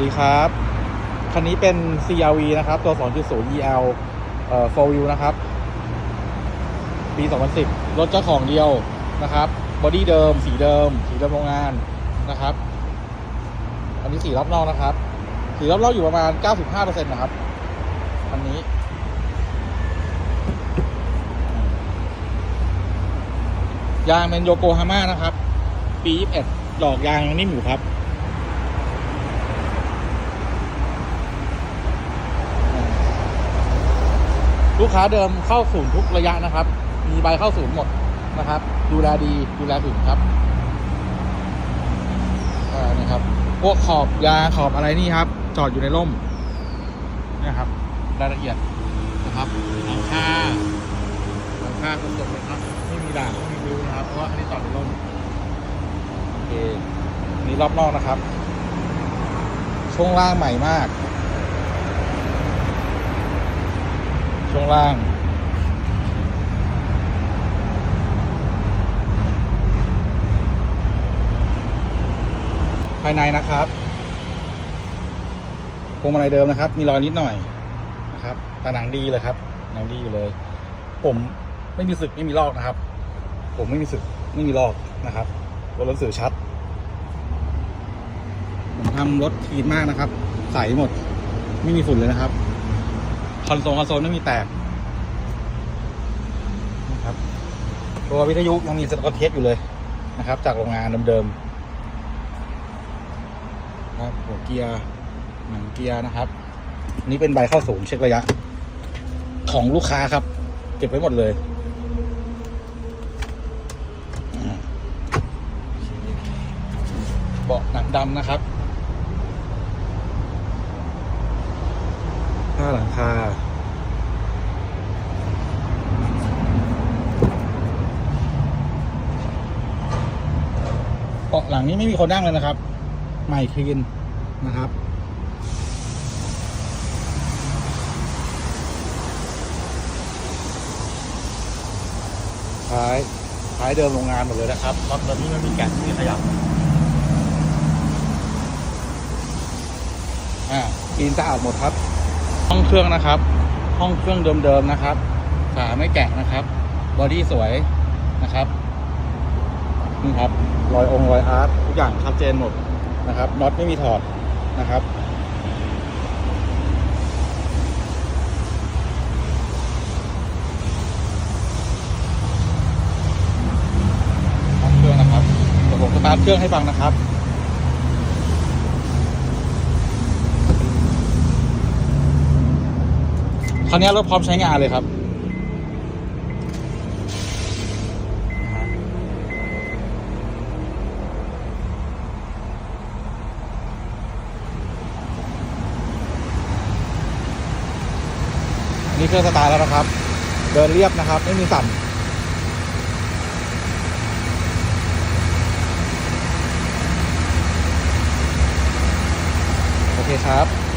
วัสดีครับ คันนี้เป็น CRV นะครับ ตัว 2.0 EL เอ่อ 4 wheel นะครับ ปี 2010 รถเจ้าของเดียวนะครับ บอดี้เดิม สีเดิม สีเดิมโรงงานนะครับ อันนี้สีรอบนอกนะครับ สีรอบนอกอยู่ประมาณ 95%นะครับอันนี้ยางเป็นโยโกฮาม่านะครับ ปี 21 ดอกยางยังนิ่มอยู่ครับ กค้าเดิมเข้าศูนย์ทุกระยะนะครับ มีใบเข้าศูนย์หมดนะครับ ดูแลดีดูแลถึงครับอ่านี่ครับพวกขอบยาขอบอะไรนี่ครับ จอดอยู่ในร่มนี่ครับรายละเอียดนะครับหลังคาหลังคาสดๆเลยครับไม่มีด่างไม่มีริ้วนะครับ เพราะว่าอันนี้จอดในร่มโอเคนี่รอบนอกนะครับ ช่วงล่างใหม่มาก ช่วงล่าง ภายในนะครับพวงมาลัยเดิมนะครับ มีรอยนิดหน่อยนะครับแต่หนังดีเลยครับ หนังดีอยู่เลย ผมไม่มีสึกไม่มีลอกนะครับ ผมไม่มีสึกไม่มีลอกนะครับตัวรถสื่อชัด ผมทำรถทีนมากนะครับ ใสหมด ไม่มีฝุ่นเลยนะครับ คอนโซลคอนโซลไม่มีแตกนะครับตัววิทยุยังมีสกอตเทสอยู่เลยนะครับ จากโรงงานเดิมๆครับหัวเกียร์หนังเกียร์นะครับ นี่เป็นใบเข้าศูนย์เช็คระยะ ของลูกค้าครับ เก็บไว้หมดเลยเบาะหนังดำนะครับ ผ้าหลังคาเบาะหลังนี้ไม่มีคนนั่งเลยนะครับ ใหม่คลีนนะครับ ท้ายท้ายเดิมโรงงานหมดเลยนะครับรถตอนนี้ไม่มีแกะไม่มีขยับอ่ากินสะอาดหมดครับ ห้องเครื่องนะครับ ห้องเครื่องเดิมๆนะครับฝาไม่แกะนะครับ บอดี้สวยนะครับนี่ครับรอยองค์รอยอาร์ตทุกอย่างชัดเจนหมดนะครับน็อตไม่มีถอดนะครับห้องเครื่องนะครับเดี๋ยวผมสตาร์ทเครื่องให้ฟังนะครับ คราวนี้รถพร้อมใช้งานเลยครับ นี่เครื่องสตาร์ทแล้วนะครับ เดินเรียบนะครับ ไม่มีสั่นโอเคครับ